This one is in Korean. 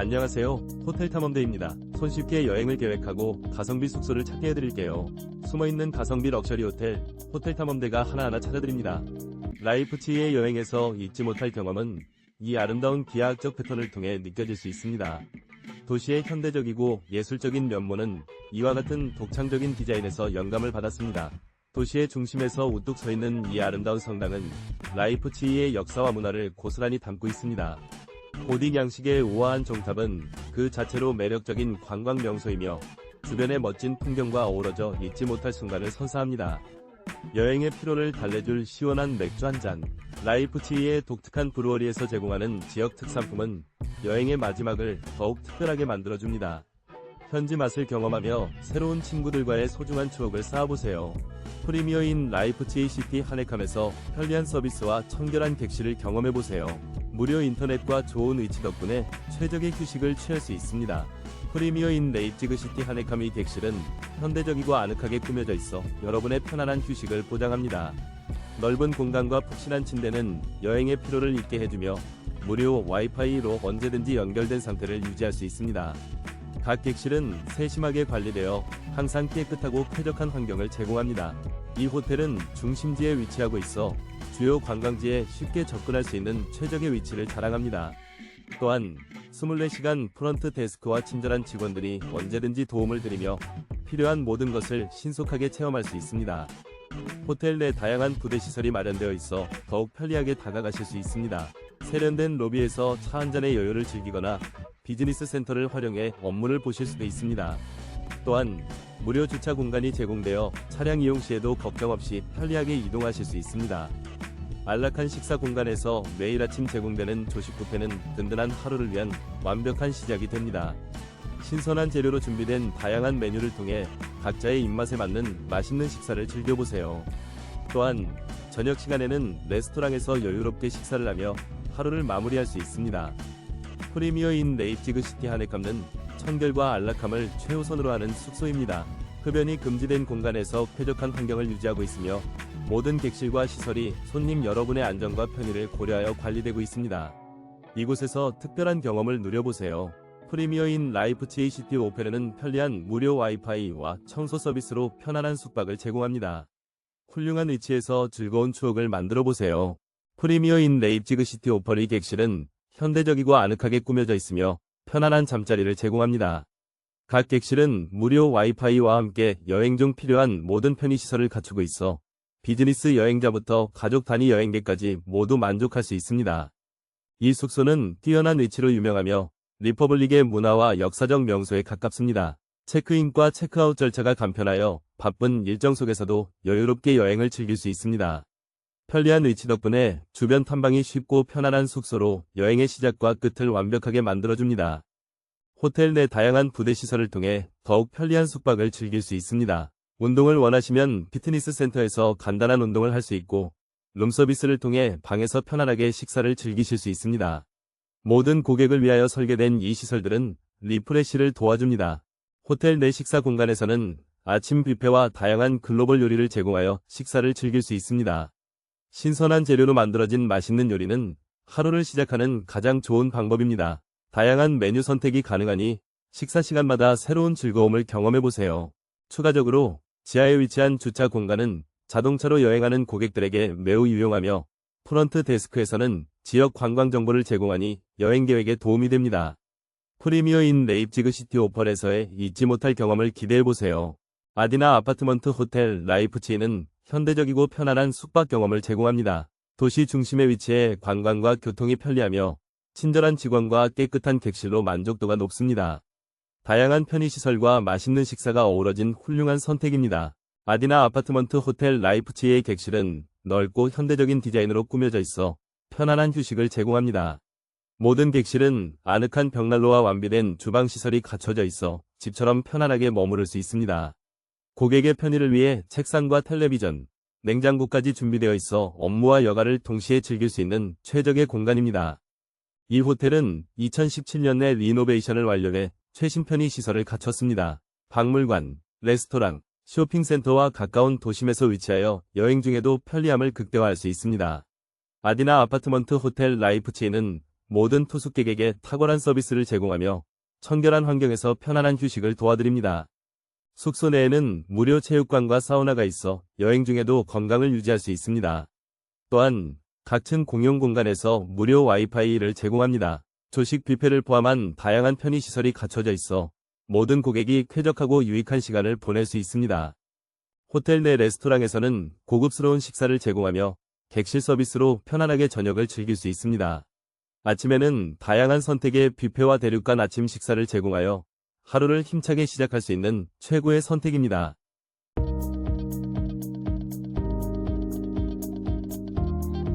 안녕하세요. 호텔 탐험대입니다. 손쉽게 여행을 계획하고 가성비 숙소를 찾게 해드릴게요. 숨어있는 가성비 럭셔리 호텔, 호텔 탐험대가 하나하나 찾아드립니다. 라이프치히의 여행에서 잊지 못할 경험은 이 아름다운 기하학적 패턴을 통해 느껴질 수 있습니다. 도시의 현대적이고 예술적인 면모는 이와 같은 독창적인 디자인에서 영감을 받았습니다. 도시의 중심에서 우뚝 서 있는 이 아름다운 성당은 라이프치히의 역사와 문화를 고스란히 담고 있습니다. 고딕 양식의 우아한 종탑은 그 자체로 매력적인 관광 명소이며 주변의 멋진 풍경과 어우러져 잊지 못할 순간을 선사합니다. 여행의 피로를 달래줄 시원한 맥주 한 잔. 라이프치히의 독특한 브루어리에서 제공하는 지역 특산품은 여행의 마지막을 더욱 특별하게 만들어줍니다. 현지 맛을 경험하며 새로운 친구들과의 소중한 추억을 쌓아보세요. 프리미어인 라이프치히 시티 하네캄에서 편리한 서비스와 청결한 객실을 경험해보세요. 무료 인터넷과 좋은 위치 덕분에 최적의 휴식을 취할 수 있습니다. 프리미어인 레이프지그 시티 하네캄의 객실은 현대적이고 아늑하게 꾸며져 있어 여러분의 편안한 휴식을 보장합니다. 넓은 공간과 푹신한 침대는 여행의 피로를 잊게 해주며 무료 와이파이로 언제든지 연결된 상태를 유지할 수 있습니다. 각 객실은 세심하게 관리되어 항상 깨끗하고 쾌적한 환경을 제공합니다. 이 호텔은 중심지에 위치하고 있어 주요 관광지에 쉽게 접근할 수 있는 최적의 위치를 자랑합니다. 또한 24시간 프런트 데스크와 친절한 직원들이 언제든지 도움을 드리며 필요한 모든 것을 신속하게 체험할 수 있습니다. 호텔 내 다양한 부대 시설이 마련되어 있어 더욱 편리하게 다가가실 수 있습니다. 세련된 로비에서 차 한 잔의 여유를 즐기거나 비즈니스 센터를 활용해 업무를 보실 수도 있습니다. 또한 무료 주차 공간이 제공되어 차량 이용 시에도 걱정 없이 편리하게 이동하실 수 있습니다. 안락한 식사 공간에서 매일 아침 제공되는 조식 뷔페는 든든한 하루를 위한 완벽한 시작이 됩니다. 신선한 재료로 준비된 다양한 메뉴를 통해 각자의 입맛에 맞는 맛있는 식사를 즐겨보세요. 또한 저녁 시간에는 레스토랑에서 여유롭게 식사를 하며 하루를 마무리할 수 있습니다. 프리미어인 레이프지그 시티 하네캄는 청결과 안락함을 최우선으로 하는 숙소입니다. 흡연이 금지된 공간에서 쾌적한 환경을 유지하고 있으며 모든 객실과 시설이 손님 여러분의 안전과 편의를 고려하여 관리되고 있습니다. 이곳에서 특별한 경험을 누려보세요. 프리미어인 라이프치히 시티 오페르는 편리한 무료 와이파이와 청소 서비스로 편안한 숙박을 제공합니다. 훌륭한 위치에서 즐거운 추억을 만들어 보세요. 프리미어인 레이프지그 시티 오퍼리 객실은 현대적이고 아늑하게 꾸며져 있으며 편안한 잠자리를 제공합니다. 각 객실은 무료 와이파이와 함께 여행 중 필요한 모든 편의시설을 갖추고 있어 비즈니스 여행자부터 가족 단위 여행객까지 모두 만족할 수 있습니다. 이 숙소는 뛰어난 위치로 유명하며 리퍼블릭의 문화와 역사적 명소에 가깝습니다. 체크인과 체크아웃 절차가 간편하여 바쁜 일정 속에서도 여유롭게 여행을 즐길 수 있습니다. 편리한 위치 덕분에 주변 탐방이 쉽고 편안한 숙소로 여행의 시작과 끝을 완벽하게 만들어줍니다. 호텔 내 다양한 부대 시설을 통해 더욱 편리한 숙박을 즐길 수 있습니다. 운동을 원하시면 피트니스 센터에서 간단한 운동을 할 수 있고 룸서비스를 통해 방에서 편안하게 식사를 즐기실 수 있습니다. 모든 고객을 위하여 설계된 이 시설들은 리프레시를 도와줍니다. 호텔 내 식사 공간에서는 아침 뷔페와 다양한 글로벌 요리를 제공하여 식사를 즐길 수 있습니다. 신선한 재료로 만들어진 맛있는 요리는 하루를 시작하는 가장 좋은 방법입니다. 다양한 메뉴 선택이 가능하니 식사 시간마다 새로운 즐거움을 경험해보세요. 추가적으로 지하에 위치한 주차 공간은 자동차로 여행하는 고객들에게 매우 유용하며 프런트 데스크에서는 지역 관광 정보를 제공하니 여행 계획에 도움이 됩니다. 프리미어인 레입지그 시티 오펄에서의 잊지 못할 경험을 기대해보세요. 아디나 아파트먼트 호텔 라이프치히는 현대적이고 편안한 숙박 경험을 제공합니다. 도시 중심에 위치해 관광과 교통이 편리하며 친절한 직원과 깨끗한 객실로 만족도가 높습니다. 다양한 편의시설과 맛있는 식사가 어우러진 훌륭한 선택입니다. 아디나 아파트먼트 호텔 라이프치히의 객실은 넓고 현대적인 디자인으로 꾸며져 있어 편안한 휴식을 제공합니다. 모든 객실은 아늑한 벽난로와 완비된 주방 시설이 갖춰져 있어 집처럼 편안하게 머무를 수 있습니다. 고객의 편의를 위해 책상과 텔레비전, 냉장고까지 준비되어 있어 업무와 여가를 동시에 즐길 수 있는 최적의 공간입니다. 이 호텔은 2017년에 리노베이션을 완료해 최신 편의 시설을 갖췄습니다. 박물관, 레스토랑, 쇼핑센터와 가까운 도심에서 위치하여 여행 중에도 편리함을 극대화할 수 있습니다. 아디나 아파트먼트 호텔 라이프치히는 모든 투숙객에게 탁월한 서비스를 제공하며 청결한 환경에서 편안한 휴식을 도와드립니다. 숙소 내에는 무료 체육관과 사우나가 있어 여행 중에도 건강을 유지할 수 있습니다. 또한 각층 공용 공간에서 무료 와이파이를 제공합니다. 조식 뷔페를 포함한 다양한 편의시설이 갖춰져 있어 모든 고객이 쾌적하고 유익한 시간을 보낼 수 있습니다. 호텔 내 레스토랑에서는 고급스러운 식사를 제공하며 객실 서비스로 편안하게 저녁을 즐길 수 있습니다. 아침에는 다양한 선택의 뷔페와 대륙간 아침 식사를 제공하여 하루를 힘차게 시작할 수 있는 최고의 선택입니다.